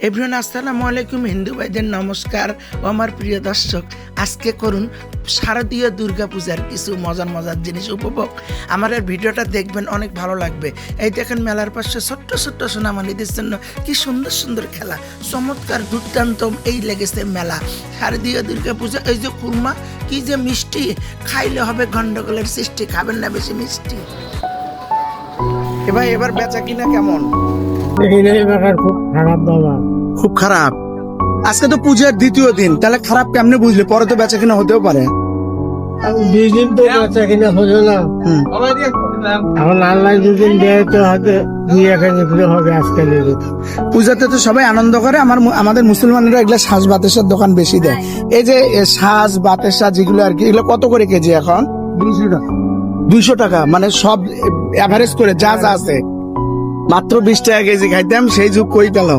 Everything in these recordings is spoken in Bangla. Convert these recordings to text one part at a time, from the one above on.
এভরিওয়ান, আসসালামু আলাইকুম, হিন্দু ভাইদের নমস্কার ও আমার প্রিয় দর্শক। আজকে করুন শারদীয় দুর্গাপূজার কিছু মজার মজার জিনিস উপভোগ। আমার এই ভিডিওটা দেখবেন, অনেক ভালো লাগবে। এই দেখেন মেলার পাশে ছোট্ট ছোট্ট সোনামানিদের জন্য কি সুন্দর সুন্দর খেলা। চমৎকার, দুর্দান্ত এই লেগেছে মেলা। শারদীয় দুর্গাপূজা, এই যে কুরমা কি যে মিষ্টি। খাইলে হবে গন্ডগোলের সৃষ্টি, খাবেন না বেশি মিষ্টি। এবার এবার বেচা কিনা কেমন? খুব খারাপ। বাবা খুব খারাপ আজকে তো পূজার দ্বিতীয় দিন তাহলে খারাপ কেমনে বুঝলি? পরে তো বেচা কিনা হতেও পারে। দুই দিন তো বাচ্চা কিনা হলো না এখন আল্লাহ দুদিন দেয় তো হয়তো দুই এক হবে আজকে পূজাতে তো সবাই আনন্দ করে আমার আমাদের মুসলমানেরা এগুলো সাজ বাতেশার দোকান বেশি দেয়। এই যে সাজ বাতেশা যেগুলো আর কি এগুলো কত করে কেজি এখন? দুইশো টাকা। দুইশো টাকা মানে সব এভারেজ করে যা যা আছে। মাত্র বিশ টাকা কেজি খাইতাম সেই যুগ কই গেল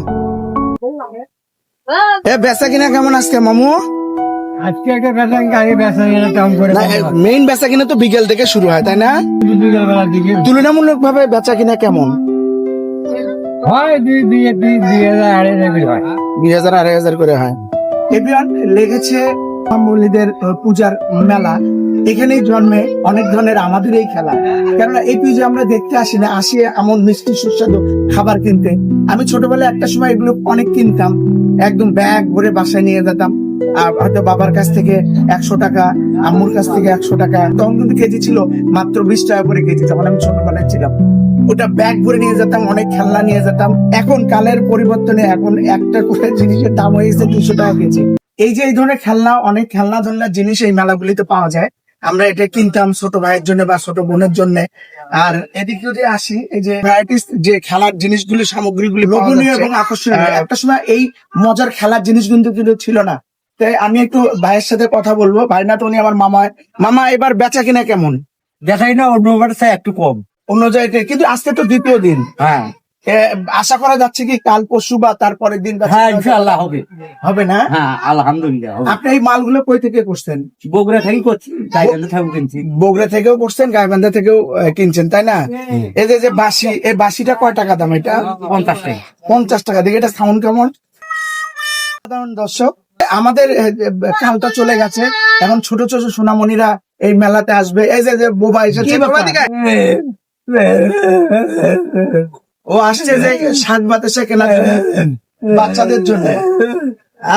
এ বেচা কিনা কেমন আজকে মামু? আজকে একটা বেচা গাড়ি বেচা গেলে দাম করে মেইন বেচা কিনা তো বিকেল থেকে শুরু হয় তাই না? তুলনামূলক ভাবে বেচা কিনা কেমন? হয় দুই দুই দুই দুই হাজার আড়াই হাজার হয়। দুই হাজার আড়াই হাজার করে হয়। এভিয়ান লেগেছে পূজার মেলা। এখানেই জন্মে অনেক ধরনের আমাদের এই খেলা। কেননা এই পুজো আমরা দেখতে আসি না, আসি এমন মিষ্টি সুস্বাদু খাবার কিনতে। আমি ছোটবেলায় একটা সময় এগুলো অনেক কিনতাম। একদম ব্যাগ ভরে বাসায় নিয়ে যেতাম। হয়তো বাবার কাছ থেকে একশো টাকা, আম্মুর কাছ থেকে একশো টাকা, তখন কিন্তু কেজি ছিল মাত্র বিশ টাকা করে কেজি যখন আমি ছোটবেলায় ছিলাম। ওটা ব্যাগ ভরে নিয়ে যেতাম, অনেক খেলনা নিয়ে যেতাম। এখন কালের পরিবর্তনে এখন একটা করে জিনিসের দাম হয়ে গেছে দুশো টাকা কেজি। এই যে এই ধরনের খেলনা, অনেক খেলনা ধরনের জিনিস এই মেলাগুলিতে পাওয়া যায়। আমরা এটা কিনতাম ছোট ভাইয়ের জন্য বা ছোট বোনের জন্য। আর এদিক যদি আসি এই যে ভ্যারাইটিস যে খেলার জিনিসগুলি সামগ্রীগুলি লোভনীয় এবং আকর্ষণীয়। একটা সময় এই মজার খেলার জিনিস কিন্তু কিন্তু ছিল না। তাই আমি একটু ভাইয়ের সাথে কথা বলব। ভাই না তো উনি আমার মামা। মামা এবার বেচা কিনা কেমন? দেখাই না অন্য একটু কম। অন্য জায়গায় কিন্তু আজকে তো দ্বিতীয় দিন। হ্যাঁ। আশা করা যাচ্ছে কি কাল পরশু বা তারপরের দিন হ্যাঁ ইনশাআল্লাহ হবে। হবে না? হ্যাঁ আলহামদুলিল্লাহ আপনি এই মালগুলো কই থেকে করছেন? বগুড়া থেকে করছি গাইবান্ধা থেকে কিনছি। বগুড়া থেকেও করছেন গাইবান্ধা থেকেও কিনছেন তাই না? এই যে যে বাসি এই বাসিটা কয় টাকা দাম এটা? পঞ্চাশ টাকা। পঞ্চাশ টাকা দেখে এটা সাউন্ড কেমন? সাধারণ দর্শক আমাদের কালটা চলে গেছে। এখন ছোট ছোট সোনামণিরা এই মেলাতে আসবে। এই যে যে বোবা এসেছে। ও আসছে যে শাক বাতাসে কেনার জন্য বাচ্চাদের জন্য।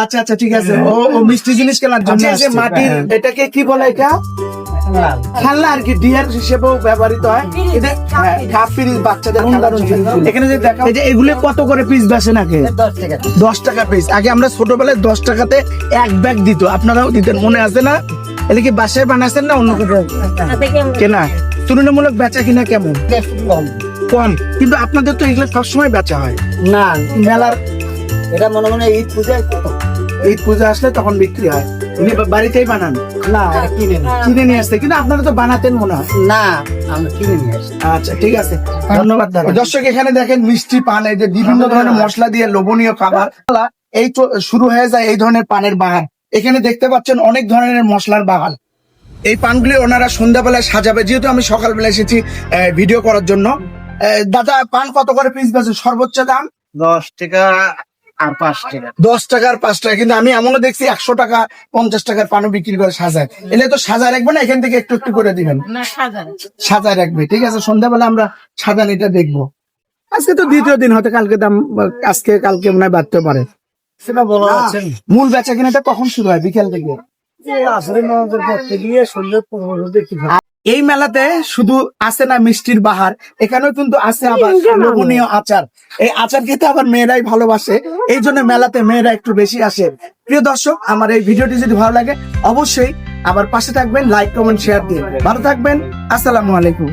আচ্ছা আচ্ছা ঠিক আছে। ও ও মিষ্টি জিনিস কেনার জন্য যে মাটির এটাকে কি বলে এটা? খেলনা। আর কি ডিয়ার হিসেবেও ব্যবহৃত হয়। এটা হ্যাঁ, বাচ্চাদের খেলার জন্য। এখানে যে দেখা এই যে এগুলো কত করে পিস বেচে নাকি? দশ টাকা পিস আগে আমরা ছোটবেলায় দশ টাকাতে এক ব্যাগ দিত। আপনারাও দিতেন মনে আছে না? এলে কি বাসায় বানাচ্ছেন না অন্য কোথাও? কেনা। তুলনামূলক বেচা কিনা কেমন? কম। কিন্তু আপনাদের তো এগুলো সবসময় বেচা হয়। না মেলার এটা মনে মনে ঈদ পূজায় ঈদ পূজা আসলে তখন বিক্রি হয়। উনি বাড়িতেই বানান। না কিনে কিনে নিয়ে আসতে কিন্তু আপনারা তো বানাতেন মনে হয়। না আমরা কিনে নিয়ে আসি। আচ্ছা ঠিক আছে। ধন্যবাদ দাদা। দর্শক এখানে দেখেন মিষ্টি পান এই যে বিভিন্ন ধরনের মশলা দিয়ে লোভনীয় খাবার। এই তো শুরু হয়ে যায় এই ধরনের পানের বাগান এখানে দেখতে পাচ্ছেন অনেক ধরনের মশলার বাগান এই পানগুলি ওনারা সন্ধ্যাবেলায় সাজাবে যেহেতু আমি সকালবেলা এসেছি আহ, ভিডিও করার জন্য। দাদা পান কত করে পিস বেছে সর্বোচ্চ দাম? দশ টাকা আর পাঁচ টাকা। দশ টাকার পাঁচ টাকা। কিন্তু আমি এমনও দেখছি একশো টাকা পঞ্চাশ টাকার পানও বিক্রি করে সাজায়। এলে তো সাজায় রাখবে না? এখান থেকে একটু একটু করে দিবেন। সাজায়। রাখবে ঠিক আছে? সন্ধ্যাবেলা আমরা সাজানিটা দেখব। আজকে তো দ্বিতীয় দিন হয়তো কালকে দাম আজকে কালকে মনে হয় বাড়তে পারে। সেটা বলা মূল বেচা কিনাটা কখন শুরু হয়? বিকেল থেকে। আসলে সন্ধ্যে পনেরো দেখি। এই মেলাতে শুধু আছে না মিষ্টির বাহার। এখানেও কিন্তু আছে আবার লোভনীয় আচার। এই আচার খেতে আবার মেয়েরাই ভালোবাসে। এই জন্য মেলাতে মেয়েরা একটু বেশি আসে। প্রিয় দর্শক আমার এই ভিডিওটি যদি ভালো লাগে অবশ্যই আবার পাশে থাকবেন লাইক কমেন্ট শেয়ার দিয়ে। ভালো থাকবেন। আসসালামু আলাইকুম।